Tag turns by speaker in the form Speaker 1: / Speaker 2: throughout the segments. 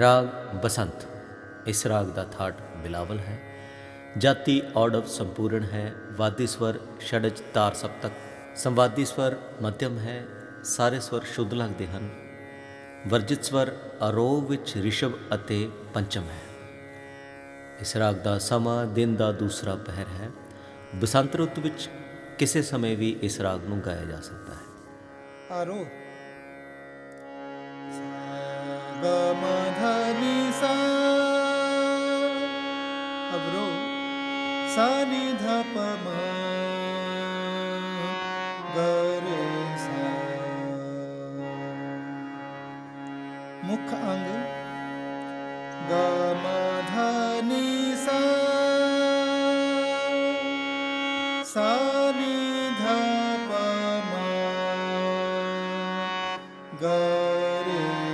Speaker 1: ਰਾਗ ਬਸੰਤ। ਇਸ ਰਾਗ ਦਾ ਥਾਟ ਬਿਲਾਵਲ ਹੈ। ਜਾਤੀ ਔਡਵ ਸੰਪੂਰਨ ਹੈ। ਵਾਦੀ ਸਵਰ ਛੜਜ ਤਾਰ ਸਭ ਤੱਕ। ਸੰਵਾਦੀ ਸਵਰ ਮਧਿਅਮ ਹੈ। ਸਾਰੇ ਸਵਰ ਸ਼ੁੱਧ ਲੱਗਦੇ ਹਨ। ਵਰਜਿਤ ਸਵਰ ਅਰੋਹ ਵਿੱਚ ਰਿਸ਼ਵ ਅਤੇ ਪੰਚਮ ਹੈ। ਇਸ ਰਾਗ ਦਾ ਸਮਾਂ ਦਿਨ ਦਾ ਦੂਸਰਾ ਪਹਿਰ ਹੈ। ਬਸੰਤ ਰੁੱਤ ਵਿੱਚ ਕਿਸੇ ਸਮੇਂ ਵੀ ਇਸ ਰਾਗ ਨੂੰ ਗਾਇਆ ਜਾ ਸਕਦਾ ਹੈ।
Speaker 2: ਆਰੋ ਸਗਮਾ अब्रो सा। निधपमा गे मुख्य अङ्ग ग धनि गरे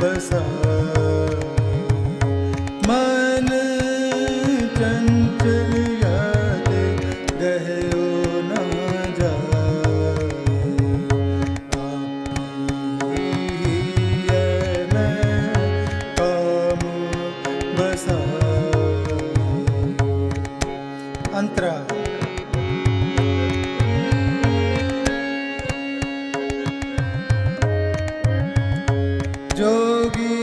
Speaker 2: ਬਸਾ ਮਨ ਗਹਿ ਨਾ ਜਾ ਬਸਾ যোগী